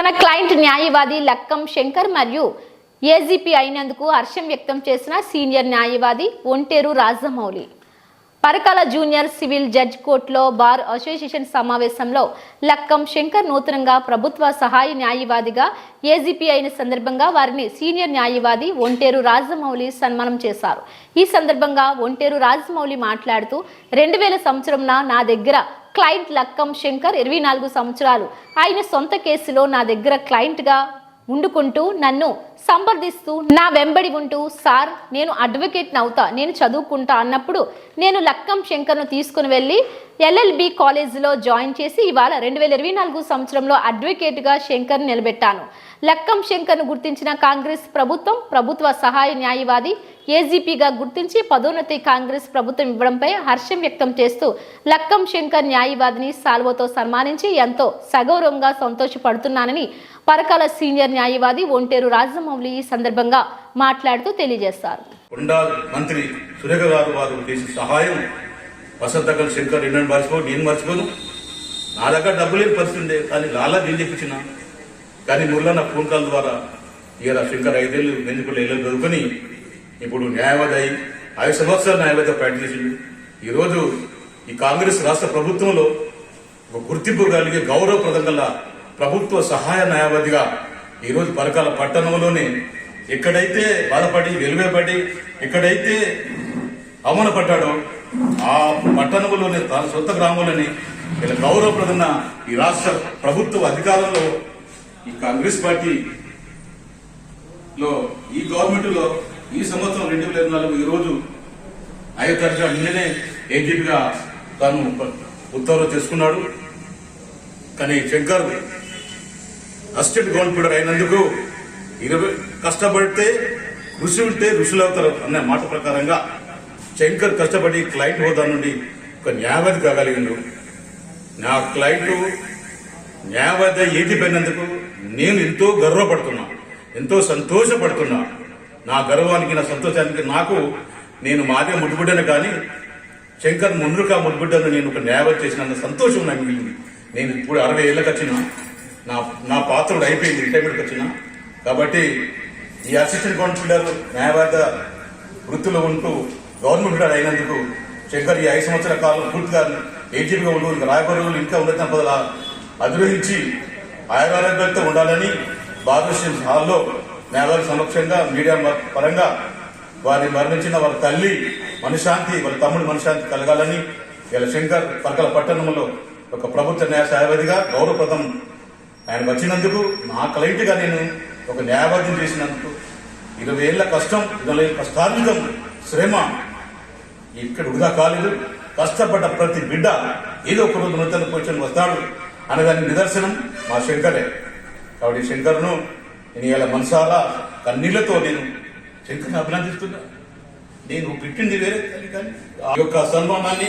తన క్లయింట్ న్యాయవాది లక్కం శంకర్ మరియు ఏజీపీ అయినందుకు హర్షం వ్యక్తం చేసిన సీనియర్ న్యాయవాది Onteru Rajamouli. Parakala junior civil judge కోర్టులో బార్ అసోసియేషన్ సమావేశంలో లక్కం శంకర్ నూతనంగా ప్రభుత్వ సహాయ న్యాయవాదిగా ఏజీపీ అయిన సందర్భంగా వారిని సీనియర్ న్యాయవాది ఒంటేరు రాజమౌళి సన్మానం చేశారు. ఈ సందర్భంగా ఒంటేరు రాజమౌళి మాట్లాడుతూ రెండు వేల సంవత్సరంన నా దగ్గర క్లయింట్ లక్కం శంకర్ ఇరవై నాలుగు సంవత్సరాలు. ఆయన సొంత కేసులో నా దగ్గర క్లయింట్గా ఉండుకుంటూ నన్ను సంప్రదిస్తూ నా వెంబడి ఉంటూ సార్ నేను అడ్వకేట్ అవుతా నేను చదువుకుంటా అన్నప్పుడు నేను లక్కం శంకర్ను తీసుకుని వెళ్ళి ఎల్ఎల్బి కాలేజీలో జాయిన్ చేసి ఇవాళ రెండు వేల ఇరవై నాలుగు సంవత్సరంలో అడ్వకేట్గా శంకర్ నిలబెట్టాను. లక్కం శంకర్ను గుర్తించిన కాంగ్రెస్ ప్రభుత్వం ప్రభుత్వ సహాయ న్యాయవాది ఏజీపీగా గుర్తించి పదోన్నతి కాంగ్రెస్ ప్రభుత్వం ఇవ్వడంపై హర్షం వ్యక్తం చేస్తూ లక్కం శంకర్ న్యాయవాదిని సాల్వతో సన్మానించి ఎంతో సగౌరవంగా సంతోషపడుతున్నానని పరకాల సీనియర్ న్యాయవాది ఒంటేరు రాజమౌళి ఈ సందర్భంగా మాట్లాడుతూ తెలియజేశారు. మంత్రి సురేఖ గారు వారు చేసిన సహాయం వసంతకల్ శంకర్ ఎన్నో మర్చిపో నేను మర్చిపోను నా దగ్గర డబ్బు లేని పరిస్థితి ఉండే కానీ లాలా నేను చెప్పించిన కానీ మురళ నా ఫోన్ కాల్ ద్వారా ఇలా శంకర్ ఐదేళ్ళు మెందుకులు ఇళ్ళు దొరుకుని ఇప్పుడు న్యాయవాది అయి ఐదు సంవత్సరాలు న్యాయవాదిగా ప్రాక్టీస్ ఈరోజు ఈ కాంగ్రెస్ రాష్ట్ర ప్రభుత్వంలో ఒక గుర్తింపు కలిగే గౌరవప్రదంగా ప్రభుత్వ సహాయ న్యాయవాదిగా ఈరోజు పరకాల పట్టణంలోనే ఎక్కడైతే బాధపడి వెలువేపడి ఎక్కడైతే అవమానపడ్డాడో ఆ పట్టణంలోనే తన సొంత గ్రామంలోని ఇలా గౌరవప్రదన్న ఈ రాష్ట్ర ప్రభుత్వ అధికారంలో ఈ కాంగ్రెస్ పార్టీ లో ఈ గవర్నమెంట్లో ఈ సంవత్సరం రెండు వేల ఇరవై నాలుగు ఈరోజు రోజు ఐదో నిన్ననే ఏజీపీగా తాను ఉత్తర్వులు చేసుకున్నాడు. కానీ శంకర్ అసిస్టెంట్ గవర్నమెంట్ అయినందుకు ఇరవై కష్టపడితే ఋషి ఉంటే ఋషులు అవుతారు అనే మాట ప్రకారంగా శంకర్ కష్టపడి క్లయింట్ హోదా నుండి ఒక న్యాయవాది కాగలిగిండు నా క్లయింట్ న్యాయవాది ఏటిపోయినందుకు నేను ఎంతో గర్వపడుతున్నా ఎంతో సంతోషపడుతున్నా. నా గర్వానికి నా సంతోషానికి నాకు నేను మాదే ముడిబిడ్డను కానీ శంకర్ ముందుగా ముడిబిడ్డను నేను ఒక న్యాయవాది చేసిన సంతోషం నాకు మిగిలింది. నేను ఇప్పుడు అరవై ఏళ్ళకి వచ్చిన నా నా పాత్రలు అయిపోయింది రిటైర్మెంట్కి వచ్చిన. కాబట్టి ఈ అసిస్టెంట్ కౌన్సిలర్ న్యాయవాద వృత్తిలో ఉంటూ గవర్నమెంట్ అయినందుకు శంకర్ ఈ ఐదు సంవత్సరాల కాలం పూర్తిగా ఏజీపీగా ఉంటూ ఇంకా రాయబారులు ఇంకా ఉన్నత పదల అధిరోహించి ఆయురారోగ్యాలతో ఉండాలని భారతదేశం హాల్లో న్యాయవాది సమక్షంగా మీడియా పరంగా వారి మరణించిన వారి తల్లి మనశాంతి వాళ్ళ తమ్ముడు మనశాంతి కలగాలని ఇలా శంకర్ పక్కల పట్టణంలో ఒక ప్రభుత్వ న్యాయ న్యాయవాదిగా గౌరవప్రదం ఆయన వచ్చినందుకు నా క్లయింట్గా నేను ఒక న్యాయవాదిని చేసినందుకు ఇరవై ఏళ్ళ కష్టం ఇరవై ఏళ్ళ కష్టార్జితం శ్రమ ఇక్కడ వృధా కాలేదు. కష్టపడ్డ ప్రతి బిడ్డ ఏదో ఒక రోజు నూతన కూర్చొని వస్తాడు అనదానికి నిదర్శనం మా శంకరే. కాబట్టి శంకర్ను నేను ఇవాళ మనసారా కన్నీళ్ళతో నేను శంకర్ని అభినందిస్తున్నా. నేను పెట్టింది వేరే తల్లి కానీ ఆ యొక్క సన్మానాన్ని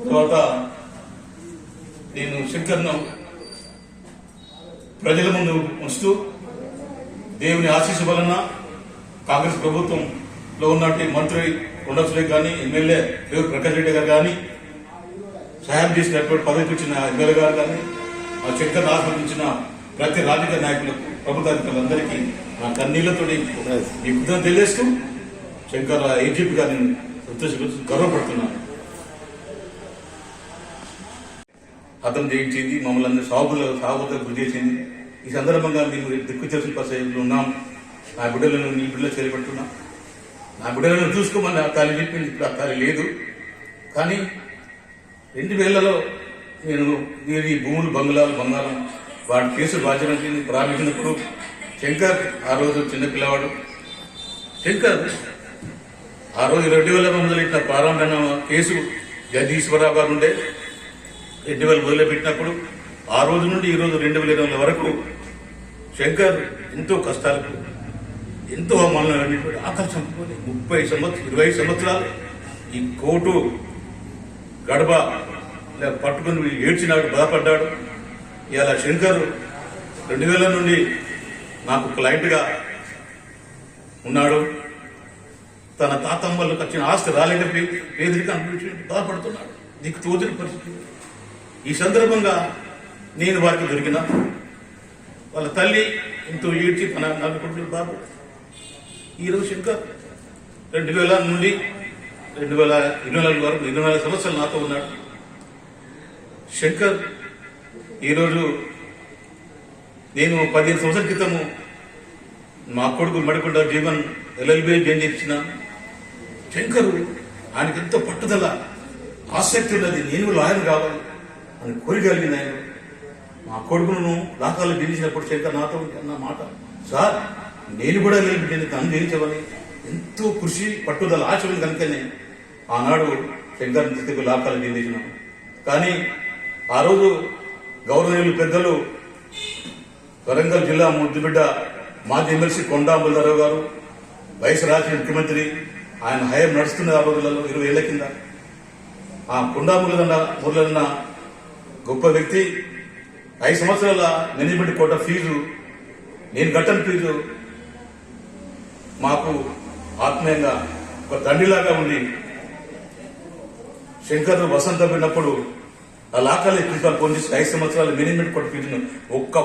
తర్వాత నేను శంకర్ను ప్రజల ముందు ఉంచుతూ దేవుని ఆశీస్సు వలన కాంగ్రెస్ ప్రభుత్వంలో ఉన్నటువంటి మంత్రి కొండసులే కానీ ఎమ్మెల్యే దేవు ప్రకాష్ రెడ్డి గారు కానీ సహాయం చేసినటువంటి పదవికి వచ్చిన ఎమ్మెల్యే గారు కానీ మా శంకర్ ఆస్వాదించిన ప్రతి రాజకీయ నాయకులకు ప్రభుత్వ అధికారులందరికీ నా కన్నీళ్ళతో కృతజ్ఞత తెలియజేస్తూ శంకర్ ఏజీపీ గారిని సంతోషపడుతూ గర్వపడుతున్నాను. హతం చేయించింది మమ్మల్ని అందరూ సాగుల సాగులకు గురి చేసింది. ఈ సందర్భంగా మేము దిక్కు చేసిన పరిస్థితులు ఉన్నాం. నా బిడ్డలను నీ బిడ్డలు చేరబెట్టున్నా నా బిడ్డలను చూసుకోమని ఆ తల్లి చెప్పింది ఇప్పుడు ఆ తల్లి లేదు. కానీ రెండు వేళ్ళలో నేను ఈ భూములు బంగ్లాలు బంగారం వాడి కేసు బాధ్యత ప్రారంభించినప్పుడు శంకర్ ఆ రోజు చిన్న పిల్లవాడు. శంకర్ ఆ రోజు రెండు వేల మొదలెట్టిన ప్రారంభమైన కేసు జగదీశ్వరరావు గారు ఉండే. రెండు వేల మొదలుపెట్టినప్పుడు ఆ రోజు నుండి ఈ రోజు రెండు వేల ఇరవై వరకు శంకర్ ఎంతో కష్టాలకు ఎంతో అవమానాలు ఆకలి చంపుకొని ముప్పై సంవత్సరం ఇరవై సంవత్సరాలు ఈ కోటు గడప పట్టుకుని ఏడ్చినాడు బాధపడ్డాడు. ఇవాళ శంకర్ రెండు వేల నుండి నాకు క్లయింట్గా ఉన్నాడు. తన తాతమ్మలకు వచ్చిన ఆస్తి రాలేకపోయి పేదరికం అనుభవించి బాధపడుతున్నాడు. నీకు తోచిన పరిస్థితి. ఈ సందర్భంగా నేను వారికి దొరికిన వాళ్ళ తల్లి ఎంతో ఈడ్చి తన నలుగురు బాబు ఈరోజు శంకర్ రెండు వేల నుండి రెండు వేల ఇరవై నాలుగు వరకు ఇరవై నాలుగు సంవత్సరాలు నాతో ఉన్నాడు. శంకర్ ఈరోజు నేను పదిహేను సంవత్సరాల క్రితము మా కొడుకు మడికొండ జీవన్ ఎల్ఎల్బి జాయిన్ చేసిన శంకరు. ఆయనకి ఎంతో పట్టుదల ఆసక్తి ఉన్నది. నేను లాయర్ కావాలి అని కోరిగలిగింది ఆయన. మా కొడుకును లాకాలు గెలిచినప్పుడు శంకర్ నాతో అన్న మాట సార్ నేను కూడా నేను తను జయించమని. ఎంతో కృషి పట్టుదల ఆశ ఉంది కనుకనే ఆనాడు శంకర్ తీసుకు లాకాలు గెలిచినాం కానీ ఆ రోజు గౌరవనీయులు పెద్దలు వరంగల్ జిల్లా ముద్దుబిడ్డ మాజీ ఎమ్మెల్సీ కొండా బుల్లారావు గారు వైఎస్ రాష్ట్ర ముఖ్యమంత్రి ఆయన హయం నడుస్తున్న ఆ రోజులలో ఇరవై ఏళ్ళ కింద. ఆ కొండా మురళన్న మురళన్న గొప్ప వ్యక్తి. ఐదు సంవత్సరాల మేనేజ్మెంట్ కోట ఫీజు నేను కట్టని ఫీజు. మాకు ఆత్మీయంగా ఒక తండ్రిలాగా ఉండి శంకర్ వసంత పోయినప్పుడు లాకాలి ప్రిన్సిపాల్ ఫోన్ చేసి ఐదు సంవత్సరాలు మేనేజ్మెంట్ కోట ఫీజును ఒక్క